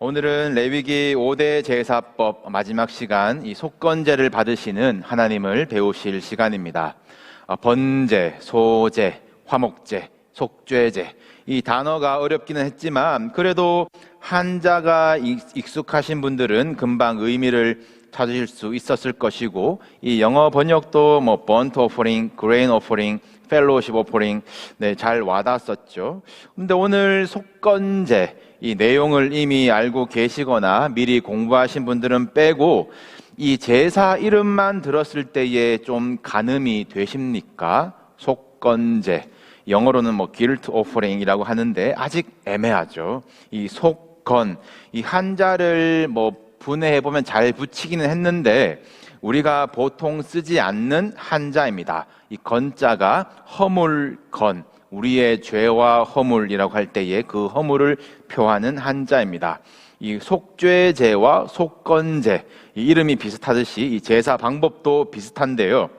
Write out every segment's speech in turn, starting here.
오늘은 레위기 5대 제사법 마지막 시간 이 속건제를 받으시는 하나님을 배우실 시간입니다. 어, 번제, 소제, 화목제, 속죄제 이 단어가 어렵기는 했지만 그래도 한자가 익- 익숙하신 분들은 금방 의미를 찾으실 수 있었을 것이고 이 영어 번역도 뭐 burnt offering, grain offering, fellowship offering 네, 잘 와닿았었죠. 근데 오늘 속건제 이 내용을 이미 알고 계시거나 미리 공부하신 분들은 빼고 이 제사 이름만 들었을 때에 좀 가늠이 되십니까? 속건제. 영어로는 뭐 guilt offering이라고 하는데 아직 애매하죠. 이 속건, 이 한자를 뭐 분해해 보면 잘 붙이기는 했는데 우리가 보통 쓰지 않는 한자입니다. 이 건자가 허물건, 우리의 죄와 허물이라고 할 때에 그 허물을 표하는 한자입니다. 이 속죄제와 속건제, 이 이름이 비슷하듯이 이 제사 방법도 비슷한데요.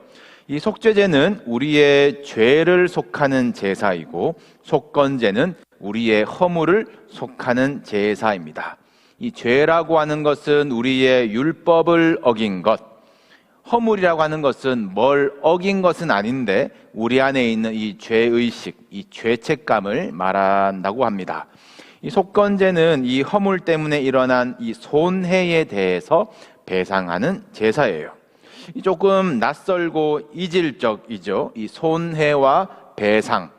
이 속죄제는 우리의 죄를 속하는 제사이고 속건제는 우리의 허물을 속하는 제사입니다. 이 죄라고 하는 것은 우리의 율법을 어긴 것, 허물이라고 하는 것은 뭘 어긴 것은 아닌데 우리 안에 있는 이 죄의식, 이 죄책감을 말한다고 합니다. 이 속건제는 이 허물 때문에 일어난 이 손해에 대해서 배상하는 제사예요. 이 조금 낯설고 이질적이죠. 이 손해와 배상.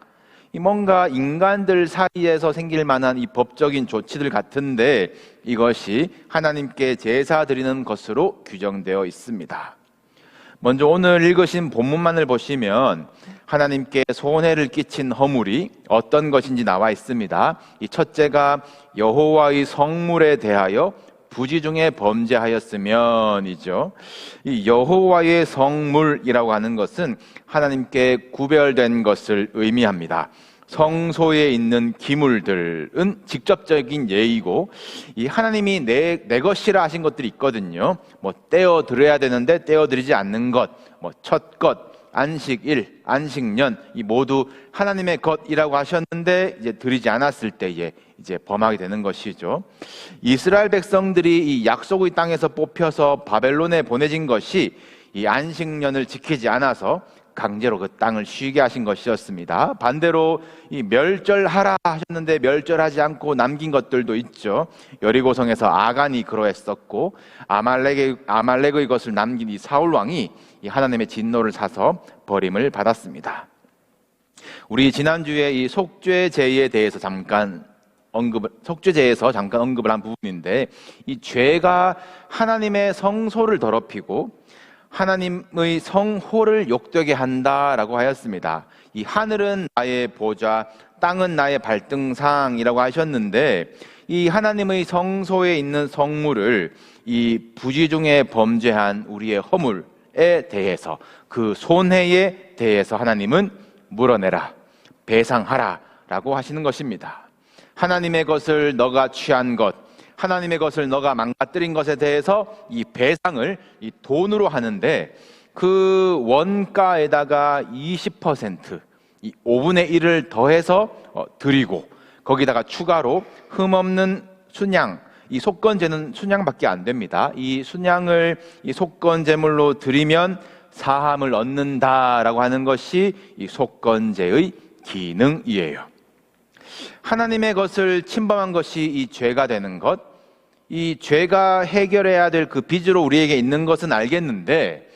이 뭔가 인간들 사이에서 생길 만한 이 법적인 조치들 같은데 이것이 하나님께 제사 드리는 것으로 규정되어 있습니다. 먼저 오늘 읽으신 본문만을 보시면 하나님께 손해를 끼친 허물이 어떤 것인지 나와 있습니다. 이 첫째가 여호와의 성물에 대하여 부지 중에 범죄하였으면이죠. 이 여호와의 성물이라고 하는 것은 하나님께 구별된 것을 의미합니다. 성소에 있는 기물들은 직접적인 예의고 이 하나님이 내, 내 것이라 하신 것들이 있거든요. 뭐 떼어 드려야 되는데 떼어 드리지 않는 것, 뭐 첫 것, 안식일, 안식년 이 모두 하나님의 것이라고 하셨는데 이제 드리지 않았을 때에 이제 범하게 되는 것이죠. 이스라엘 백성들이 이 약속의 땅에서 뽑혀서 바벨론에 보내진 것이 이 안식년을 지키지 않아서 강제로 그 땅을 쉬게 하신 것이었습니다. 반대로 이 멸절하라 하셨는데 멸절하지 않고 남긴 것들도 있죠. 여리고성에서 아간이 그러했었고 아말렉의 아말렉의 것을 남긴 이 사울 왕이 이 하나님의 진노를 사서 버림을 받았습니다. 우리 지난주에 이 속죄제에 대해서 잠깐 언급을 속죄제에서 잠깐 언급을 한 부분인데 이 죄가 하나님의 성소를 더럽히고 하나님의 성호를 욕되게 한다라고 하였습니다. 이 하늘은 나의 보좌, 땅은 나의 발등상이라고 하셨는데 이 하나님의 성소에 있는 성물을 이 부지 중에 범죄한 우리의 허물에 대해서 그 손해에 대해서 하나님은 물어내라, 배상하라라고 하시는 것입니다. 하나님의 것을 너가 취한 것, 하나님의 것을 너가 망가뜨린 것에 대해서 이 배상을 이 돈으로 하는데 그 원가에다가 20%, 이 5분의 1을 더해서 어, 드리고 거기다가 추가로 흠없는 순양, 이 속건제는 순양밖에 안 됩니다. 이 순양을 이 속건제물로 드리면 사함을 얻는다라고 하는 것이 이 속건제의 기능이에요. 하나님의 것을 침범한 것이 이 죄가 되는 것, 이 죄가 해결해야 될 그 빚으로 우리에게 있는 것은 알겠는데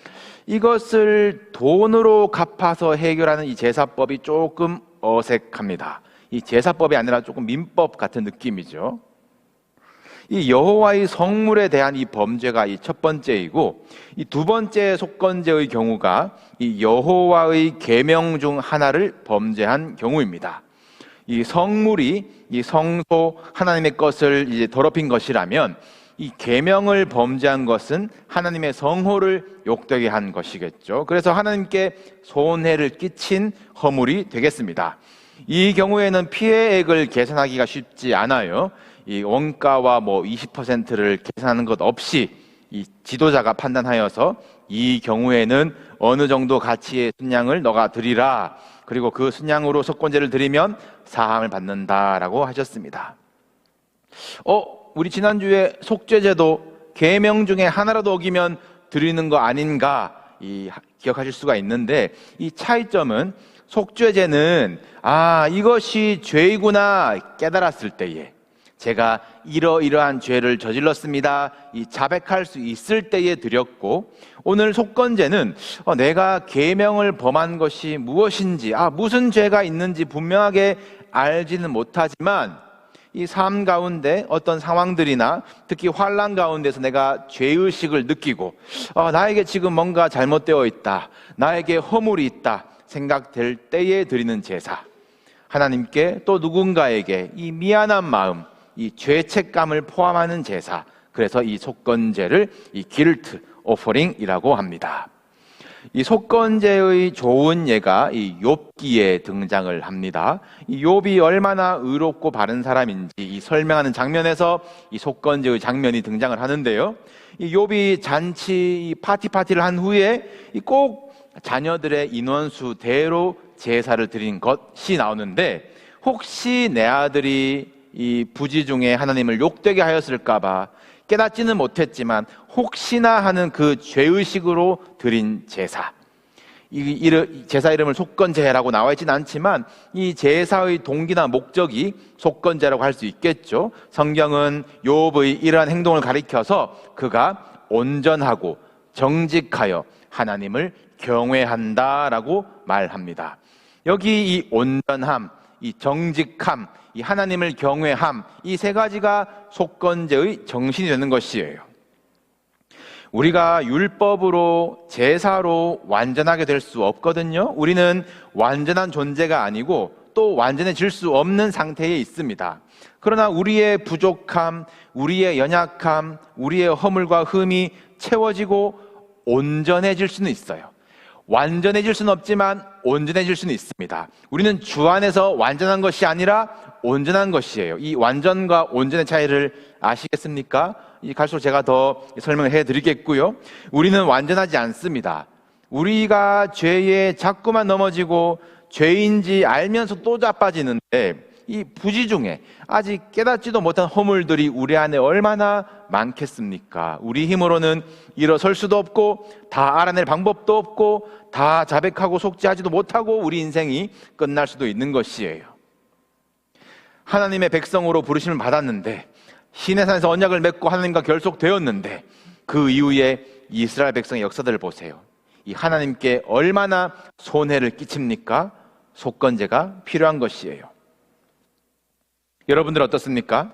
이것을 돈으로 갚아서 해결하는 이 제사법이 조금 어색합니다. 이 제사법이 아니라 조금 민법 같은 느낌이죠. 이 여호와의 성물에 대한 이 범죄가 이 첫 번째이고 이 두 번째 속건제의 경우가 이 여호와의 계명 중 하나를 범죄한 경우입니다. 이 성물이 이 성소 하나님의 것을 이제 더럽힌 것이라면 이 계명을 범죄한 것은 하나님의 성호를 욕되게 한 것이겠죠. 그래서 하나님께 손해를 끼친 허물이 되겠습니다. 이 경우에는 피해액을 계산하기가 쉽지 않아요. 이 원가와 뭐 20%를 계산하는 것 없이 이 지도자가 판단하여서 이 경우에는 어느 정도 가치의 순양을 너가 드리라. 그리고 그 순양으로 속건제를 드리면 사함을 받는다라고 하셨습니다. 어, 우리 지난주에 속죄제도 계명 중에 하나라도 어기면 드리는 거 아닌가 이 기억하실 수가 있는데 이 차이점은 속죄제는 아 이것이 죄이구나 깨달았을 때에 제가 이러이러한 죄를 저질렀습니다. 이 자백할 수 있을 때에 드렸고 오늘 속건제는 어, 내가 계명을 범한 것이 무엇인지 아 무슨 죄가 있는지 분명하게 알지는 못하지만 이 삶 가운데 어떤 상황들이나 특히 환란 가운데서 내가 죄의식을 느끼고 어, 나에게 지금 뭔가 잘못되어 있다. 나에게 허물이 있다. 생각될 때에 드리는 제사. 하나님께 또 누군가에게 이 미안한 마음, 이 죄책감을 포함하는 제사. 그래서 이 속건제를 이 길트 오퍼링이라고 합니다. 이 속건제의 좋은 예가 이 욥기에 등장을 합니다. 이 욥이 얼마나 의롭고 바른 사람인지 이 설명하는 장면에서 이 속건제의 장면이 등장을 하는데요. 이 욥이 잔치 이 파티 파티를 한 후에 이꼭 자녀들의 인원수 대로 제사를 드린 것이 나오는데 혹시 내 아들이 이 부지 중에 하나님을 욕되게 하였을까봐 깨닫지는 못했지만 혹시나 하는 그 죄의식으로 드린 제사. 이 제사 이름을 속건제라고 나와 있지는 않지만 이 제사의 동기나 목적이 속건제라고 할 수 있겠죠. 성경은 욥의 이러한 행동을 가리켜서 그가 온전하고 정직하여 하나님을 경외한다라고 말합니다. 여기 이 온전함, 이 정직함, 이 하나님을 경외함, 이 세 가지가 속건제의 정신이 되는 것이에요. 우리가 율법으로 제사로 완전하게 될 수 없거든요. 우리는 완전한 존재가 아니고 또 완전해질 수 없는 상태에 있습니다. 그러나 우리의 부족함, 우리의 연약함, 우리의 허물과 흠이 채워지고 온전해질 수는 있어요. 완전해질 수는 없지만 온전해질 수는 있습니다. 우리는 주 안에서 완전한 것이 아니라 온전한 것이에요. 이 완전과 온전의 차이를 아시겠습니까? 이 갈수록 제가 더 설명을 해 드리겠고요. 우리는 완전하지 않습니다. 우리가 죄에 자꾸만 넘어지고 죄인지 알면서 또 자빠지는데 이 부지 중에 아직 깨닫지도 못한 허물들이 우리 안에 얼마나 많겠습니까? 우리 힘으로는 일어설 수도 없고 다 알아낼 방법도 없고 다 자백하고 속죄하지도 못하고 우리 인생이 끝날 수도 있는 것이에요. 하나님의 백성으로 부르심을 받았는데 시내산에서 언약을 맺고 하나님과 결속되었는데 그 이후에 이스라엘 백성의 역사들을 보세요. 이 하나님께 얼마나 손해를 끼칩니까? 속건제가 필요한 것이에요. 여러분들 어떻습니까?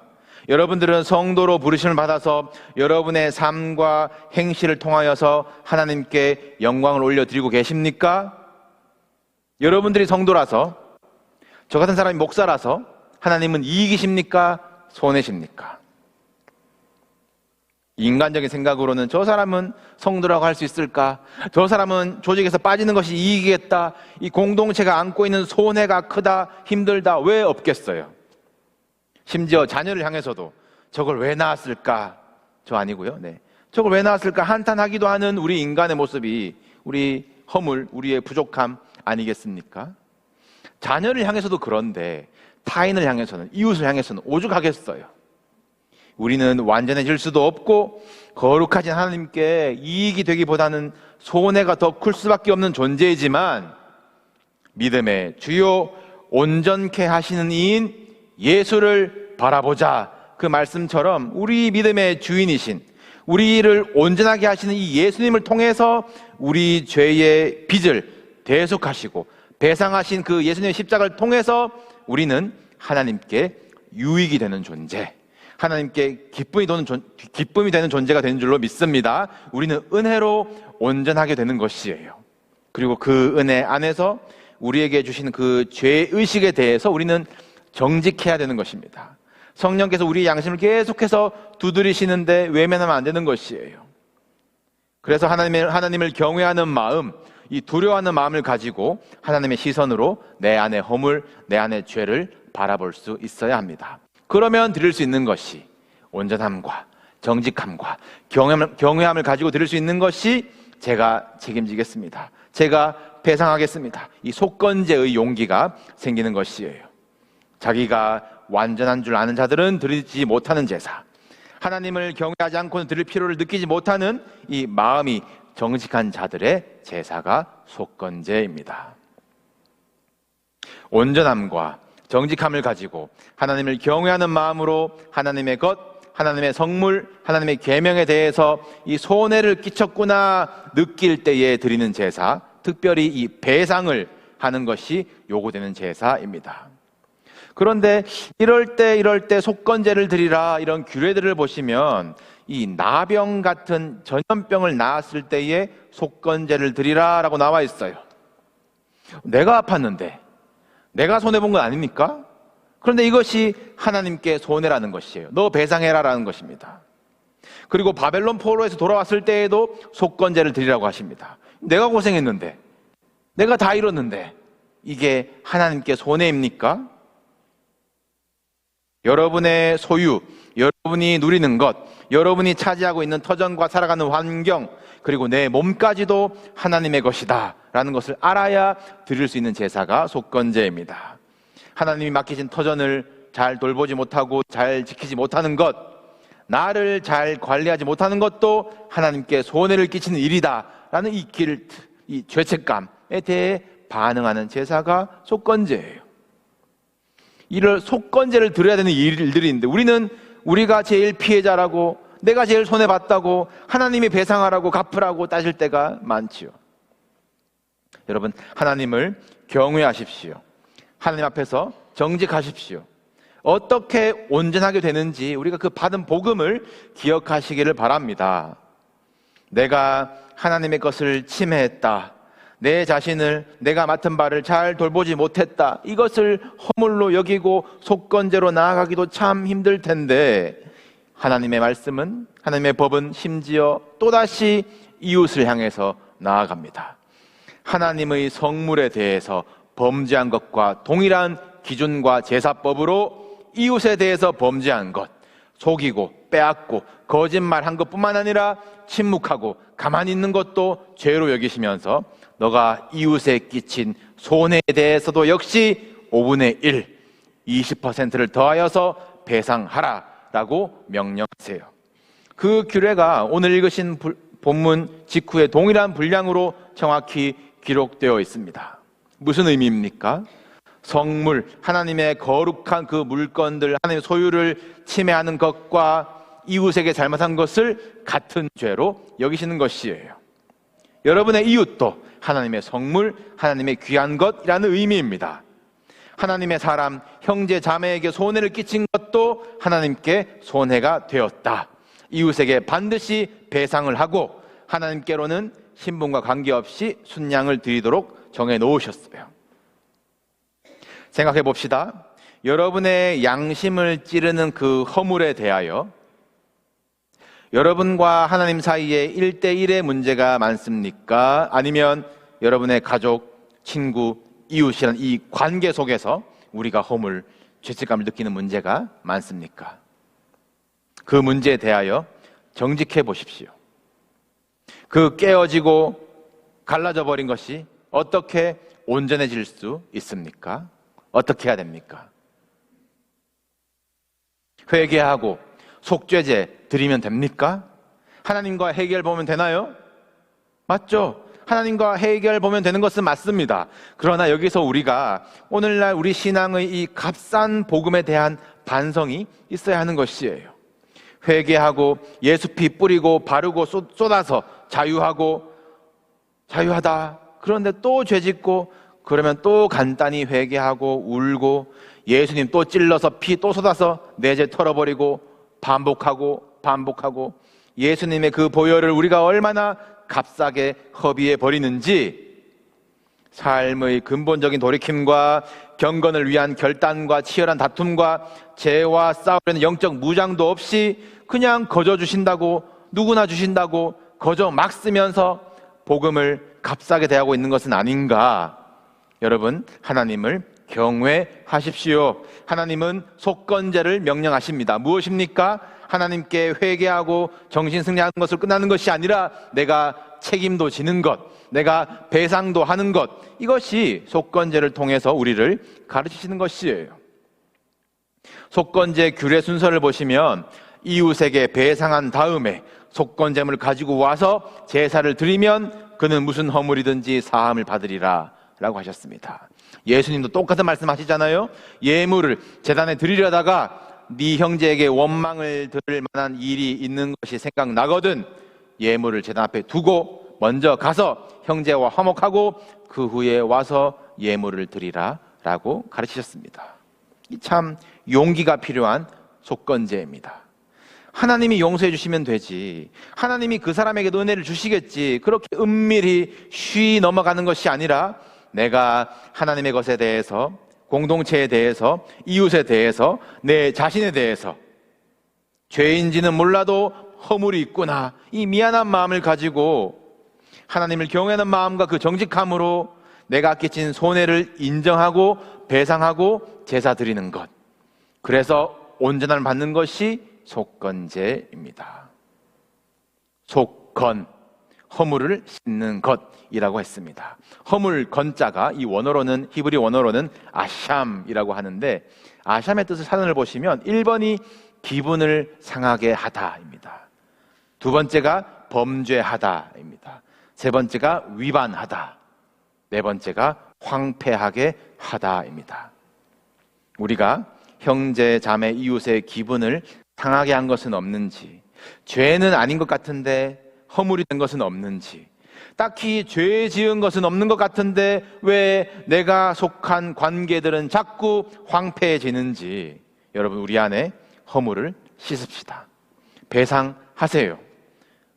여러분들은 성도로 부르심을 받아서 여러분의 삶과 행실을 통하여서 하나님께 영광을 올려드리고 계십니까? 여러분들이 성도라서 저 같은 사람이 목사라서 하나님은 이익이십니까? 손해십니까? 인간적인 생각으로는 저 사람은 성도라고 할 수 있을까? 저 사람은 조직에서 빠지는 것이 이익이겠다. 이 공동체가 안고 있는 손해가 크다, 힘들다. 왜 없겠어요? 심지어 자녀를 향해서도 저걸 왜 낳았을까? 저 아니고요. 네. 저걸 왜 낳았을까? 한탄하기도 하는 우리 인간의 모습이 우리 허물, 우리의 부족함 아니겠습니까? 자녀를 향해서도 그런데 타인을 향해서는 이웃을 향해서는 오죽하겠어요. 우리는 완전해질 수도 없고 거룩하신 하나님께 이익이 되기보다는 손해가 더 클 수밖에 없는 존재이지만 믿음의 주요 온전케 하시는 이인 예수를 바라보자 그 말씀처럼 우리 믿음의 주인이신 우리를 온전하게 하시는 이 예수님을 통해서 우리 죄의 빚을 대속하시고 배상하신 그 예수님의 십자가를 통해서 우리는 하나님께 유익이 되는 존재, 하나님께 기쁨이 존, 기쁨이 되는 존재가 되는 줄로 믿습니다. 우리는 은혜로 온전하게 되는 것이에요. 그리고 그 은혜 안에서 우리에게 주신 그 죄의식에 대해서 우리는 정직해야 되는 것입니다. 성령께서 우리의 양심을 계속해서 두드리시는데 외면하면 안 되는 것이에요. 그래서 하나님을, 하나님을 경외하는 마음, 이 두려워하는 마음을 가지고 하나님의 시선으로 내 안의 허물, 내 안의 죄를 바라볼 수 있어야 합니다. 그러면 드릴 수 있는 것이 온전함과 정직함과 경외함을, 경외함을 가지고 드릴 수 있는 것이 제가 책임지겠습니다. 제가 배상하겠습니다. 이 속건제의 용기가 생기는 것이에요. 자기가 완전한 줄 아는 자들은 드리지 못하는 제사. 하나님을 경외하지 않고는 드릴 필요를 느끼지 못하는 이 마음이 정직한 자들의 제사가 속건제입니다. 온전함과 정직함을 가지고 하나님을 경외하는 마음으로 하나님의 것, 하나님의 성물, 하나님의 계명에 대해서 이 손해를 끼쳤구나 느낄 때에 드리는 제사, 특별히 이 배상을 하는 것이 요구되는 제사입니다. 그런데 이럴 때 이럴 때 속건제를 드리라 이런 규례들을 보시면 이 나병 같은 전염병을 낳았을 때에 속건제를 드리라라고 나와 있어요. 내가 아팠는데 내가 손해 본 건 아닙니까? 그런데 이것이 하나님께 손해라는 것이에요. 너 배상해라라는 것입니다. 그리고 바벨론 포로에서 돌아왔을 때에도 속건제를 드리라고 하십니다. 내가 고생했는데 내가 다 잃었는데 이게 하나님께 손해입니까? 여러분의 소유, 여러분이 누리는 것, 여러분이 차지하고 있는 터전과 살아가는 환경, 그리고 내 몸까지도 하나님의 것이다. 라는 것을 알아야 드릴 수 있는 제사가 속건제입니다. 하나님이 맡기신 터전을 잘 돌보지 못하고 잘 지키지 못하는 것, 나를 잘 관리하지 못하는 것도 하나님께 손해를 끼치는 일이다. 라는 이 길, 이 죄책감에 대해 반응하는 제사가 속건제예요. 이를 속건제를 드려야 되는 일들이 있는데 우리는 우리가 제일 피해자라고 내가 제일 손해 봤다고 하나님이 배상하라고 갚으라고 따질 때가 많지요. 여러분 하나님을 경외하십시오. 하나님 앞에서 정직하십시오. 어떻게 온전하게 되는지 우리가 그 받은 복음을 기억하시기를 바랍니다. 내가 하나님의 것을 침해했다. 내 자신을 내가 맡은 바를 잘 돌보지 못했다. 이것을 허물로 여기고 속건제로 나아가기도 참 힘들 텐데 하나님의 말씀은 하나님의 법은 심지어 또다시 이웃을 향해서 나아갑니다. 하나님의 성물에 대해서 범죄한 것과 동일한 기준과 제사법으로 이웃에 대해서 범죄한 것, 속이고 빼앗고 거짓말한 것뿐만 아니라 침묵하고 가만히 있는 것도 죄로 여기시면서 너가 이웃에 끼친 손해에 대해서도 역시 5분의 1, 20%를 더하여서 배상하라 라고 명령하세요. 그 규례가 오늘 읽으신 본문 직후에 동일한 분량으로 정확히 기록되어 있습니다. 무슨 의미입니까? 성물, 하나님의 거룩한 그 물건들, 하나님의 소유를 침해하는 것과 이웃에게 잘못한 것을 같은 죄로 여기시는 것이에요. 여러분의 이웃도 하나님의 성물, 하나님의 귀한 것이라는 의미입니다. 하나님의 사람, 형제, 자매에게 손해를 끼친 것도 하나님께 손해가 되었다. 이웃에게 반드시 배상을 하고 하나님께로는 신분과 관계없이 순양을 드리도록 정해 놓으셨어요. 생각해 봅시다. 여러분의 양심을 찌르는 그 허물에 대하여 여러분과 하나님 사이에 일대일의 문제가 많습니까? 아니면 여러분의 가족, 친구, 이웃이란 이 관계 속에서 우리가 허물, 죄책감을 느끼는 문제가 많습니까? 그 문제에 대하여 정직해 보십시오. 그 깨어지고 갈라져 버린 것이 어떻게 온전해질 수 있습니까? 어떻게 해야 됩니까? 회개하고 속죄제 드리면 됩니까? 하나님과 해결 보면 되나요? 맞죠? 하나님과 해결 보면 되는 것은 맞습니다. 그러나 여기서 우리가 오늘날 우리 신앙의 이 값싼 복음에 대한 반성이 있어야 하는 것이에요. 회개하고 예수 피 뿌리고 바르고 쏟아서 자유하고 자유하다. 그런데 또 죄짓고 그러면 또 간단히 회개하고 울고 예수님 또 찔러서 피 또 쏟아서 내 죄 털어버리고 반복하고 반복하고 예수님의 그 보혈을 우리가 얼마나 값싸게 허비해 버리는지 삶의 근본적인 돌이킴과 경건을 위한 결단과 치열한 다툼과 죄와 싸우려는 영적 무장도 없이 그냥 거저 주신다고 누구나 주신다고 거저 막 쓰면서 복음을 값싸게 대하고 있는 것은 아닌가? 여러분, 하나님을 경외하십시오. 하나님은 속건제를 명령하십니다. 무엇입니까? 하나님께 회개하고 정신 승리하는 것을 끝나는 것이 아니라 내가 책임도 지는 것, 내가 배상도 하는 것, 이것이 속건제를 통해서 우리를 가르치시는 것이에요. 속건제 규례 순서를 보시면 이웃에게 배상한 다음에 속건제물을 가지고 와서 제사를 드리면 그는 무슨 허물이든지 사함을 받으리라 라고 하셨습니다. 예수님도 똑같은 말씀 하시잖아요. 예물을 재단에 드리려다가 네 형제에게 원망을 들을 만한 일이 있는 것이 생각나거든 예물을 재단 앞에 두고 먼저 가서 형제와 화목하고 그 후에 와서 예물을 드리라 라고 가르치셨습니다. 이참 용기가 필요한 속건제입니다. 하나님이 용서해 주시면 되지. 하나님이 그 사람에게 은혜를 주시겠지. 그렇게 은밀히 쉬 넘어가는 것이 아니라 내가 하나님의 것에 대해서 공동체에 대해서 이웃에 대해서 내 자신에 대해서 죄인지는 몰라도 허물이 있구나. 이 미안한 마음을 가지고 하나님을 경외하는 마음과 그 정직함으로 내가 끼친 손해를 인정하고 배상하고 제사 드리는 것. 그래서 온전함을 받는 것이 속건제입니다. 속건, 허물을 씻는 것이라고 했습니다. 허물 건자가 이 원어로는 히브리 원어로는 아샴이라고 하는데 아샴의 뜻을 사전을 보시면 1번이 기분을 상하게 하다입니다. 두 번째가 범죄하다입니다. 세 번째가 위반하다. 네 번째가 황폐하게 하다입니다. 우리가 형제, 자매, 이웃의 기분을 상하게 한 것은 없는지, 죄는 아닌 것 같은데 허물이 된 것은 없는지, 딱히 죄 지은 것은 없는 것 같은데 왜 내가 속한 관계들은 자꾸 황폐해지는지 여러분 우리 안에 허물을 씻읍시다. 배상하세요.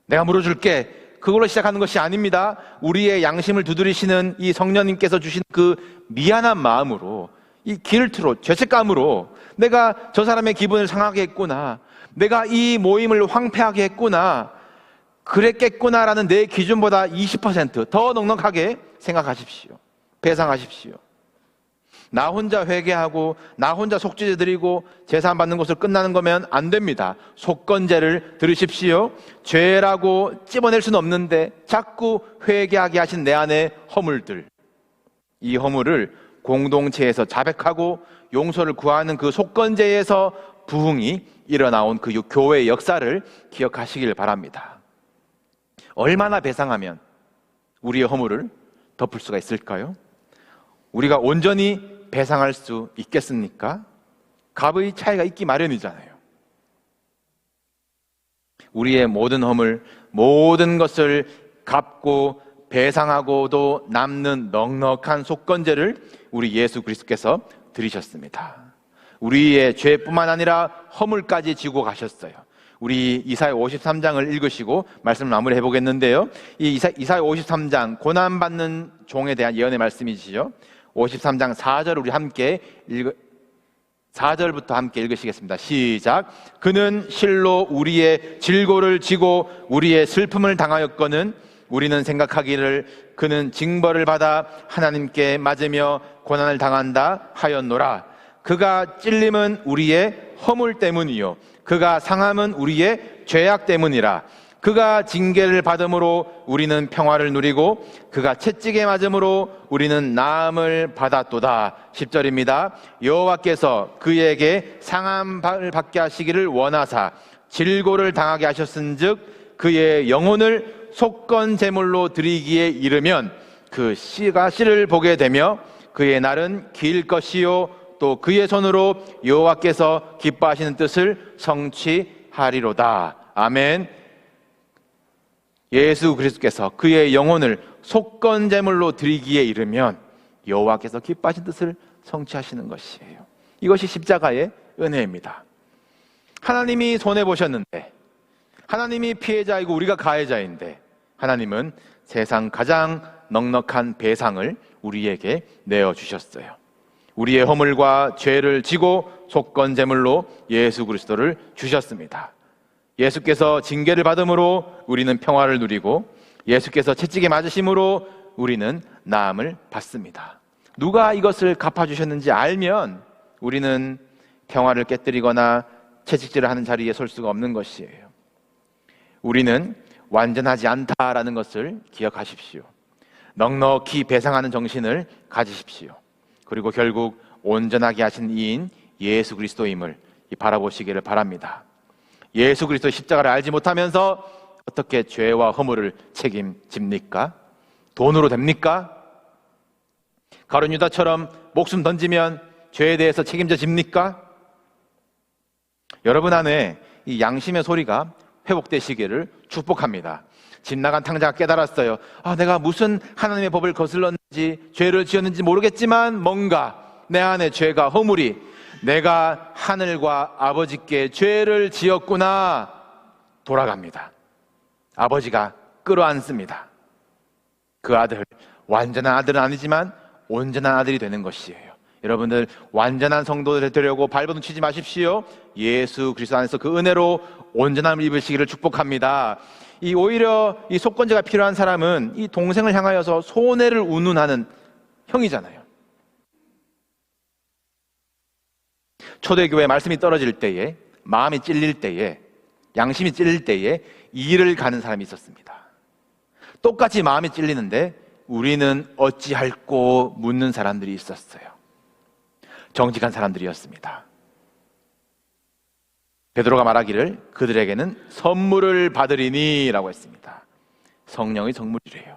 내가 물어줄게. 그걸로 시작하는 것이 아닙니다. 우리의 양심을 두드리시는 이 성령님께서 주신 그 미안한 마음으로 이 길트로 죄책감으로 내가 저 사람의 기분을 상하게 했구나. 내가 이 모임을 황폐하게 했구나. 그랬겠구나라는 내 기준보다 20%더 넉넉하게 생각하십시오. 배상하십시오. 나 혼자 회개하고 나 혼자 속죄제 드리고 재산 받는 것을 끝나는 거면 안 됩니다. 속건제를 들으십시오. 죄라고 찝어낼 수는 없는데 자꾸 회개하게 하신 내 안의 허물들. 이 허물을 공동체에서 자백하고 용서를 구하는 그 속건제에서 부흥이 일어나온 그 교회의 역사를 기억하시길 바랍니다. 얼마나 배상하면 우리의 허물을 덮을 수가 있을까요? 우리가 온전히 배상할 수 있겠습니까? 값의 차이가 있기 마련이잖아요. 우리의 모든 허물, 모든 것을 갚고 배상하고도 남는 넉넉한 속건제를 우리 예수 그리스도께서 드리셨습니다. 우리의 죄뿐만 아니라 허물까지 지고 가셨어요. 우리 이사야 53장을 읽으시고 말씀을 마무리 해 보겠는데요. 이 이사, 이사야 53장 고난받는 종에 대한 예언의 말씀이시죠. 53장 4절 우리 함께 읽 4절부터 함께 읽으시겠습니다. 시작. 그는 실로 우리의 질고를 지고 우리의 슬픔을 당하였거는 우리는 생각하기를 그는 징벌을 받아 하나님께 맞으며 고난을 당한다 하였노라. 그가 찔림은 우리의 허물 때문이요. 그가 상함은 우리의 죄악 때문이라. 그가 징계를 받음으로 우리는 평화를 누리고 그가 채찍에 맞음으로 우리는 나음을 받았도다. 10절입니다. 여호와께서 그에게 상함을 받게 하시기를 원하사 질고를 당하게 하셨은즉 그의 영혼을 속건 제물로 드리기에 이르면 그 씨가 씨를 보게 되며 그의 날은 길 것이요 또 그의 손으로 여호와께서 기뻐하시는 뜻을 성취하리로다. 아멘. 예수 그리스도께서 그의 영혼을 속건 제물로 드리기에 이르면 여호와께서 기뻐하신 뜻을 성취하시는 것이에요. 이것이 십자가의 은혜입니다. 하나님이 손해 보셨는데 하나님이 피해자이고 우리가 가해자인데 하나님은 세상 가장 넉넉한 배상을 우리에게 내어 주셨어요. 우리의 허물과 죄를 지고 속건 제물로 예수 그리스도를 주셨습니다. 예수께서 징계를 받음으로 우리는 평화를 누리고 예수께서 채찍에 맞으심으로 우리는 나음을 받습니다. 누가 이것을 갚아 주셨는지 알면 우리는 평화를 깨뜨리거나 채찍질을 하는 자리에 설 수가 없는 것이에요. 우리는 완전하지 않다라는 것을 기억하십시오. 넉넉히 배상하는 정신을 가지십시오. 그리고 결국 온전하게 하신 이인 예수 그리스도임을 바라보시기를 바랍니다. 예수 그리스도 십자가를 알지 못하면서 어떻게 죄와 허물을 책임집니까? 돈으로 됩니까? 가룟 유다처럼 목숨 던지면 죄에 대해서 책임져 집니까? 여러분 안에 이 양심의 소리가 회복되시기를 축복합니다. 집 나간 탕자가 깨달았어요. 아, 내가 무슨 하나님의 법을 거슬렀는지, 죄를 지었는지 모르겠지만 뭔가 내 안에 죄가 허물이 내가 하늘과 아버지께 죄를 지었구나 돌아갑니다. 아버지가 끌어안습니다. 그 아들, 완전한 아들은 아니지만 온전한 아들이 되는 것이에요. 여러분들 완전한 성도들 되려고 발버둥 치지 마십시오. 예수 그리스도 안에서 그 은혜로 온전함을 입으시기를 축복합니다. 이 오히려 이 속건제가 필요한 사람은 이 동생을 향하여서 손해를 운운하는 형이잖아요. 초대교회 말씀이 떨어질 때에 마음이 찔릴 때에 양심이 찔릴 때에 일을 가는 사람이 있었습니다. 똑같이 마음이 찔리는데 우리는 어찌할꼬 묻는 사람들이 있었어요. 정직한 사람들이었습니다. 베드로가 말하기를 그들에게는 선물을 받으리니라고 했습니다. 성령의 선물이래요.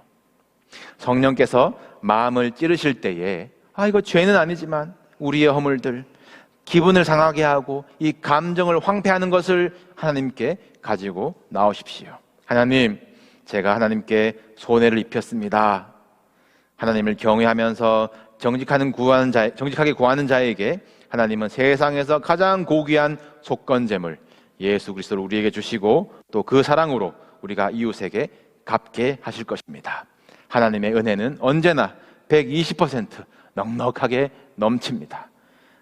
성령께서 마음을 찌르실 때에 아 이거 죄는 아니지만 우리의 허물들 기분을 상하게 하고 이 감정을 황폐하는 것을 하나님께 가지고 나오십시오. 하나님, 제가 하나님께 손해를 입혔습니다. 하나님을 경외하면서 정직하는 구하는 자, 정직하게 구하는 자에게 하나님은 세상에서 가장 고귀한 속건 제물 예수 그리스도를 우리에게 주시고 또 그 사랑으로 우리가 이웃에게 갚게 하실 것입니다. 하나님의 은혜는 언제나 120% 넉넉하게 넘칩니다.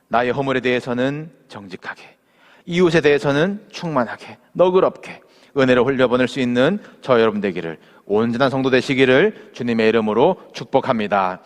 나의 허물에 대해서는 정직하게, 이웃에 대해서는 충만하게, 너그럽게 은혜를 흘려보낼 수 있는 저 여러분 되기를 온전한 성도 되시기를 주님의 이름으로 축복합니다.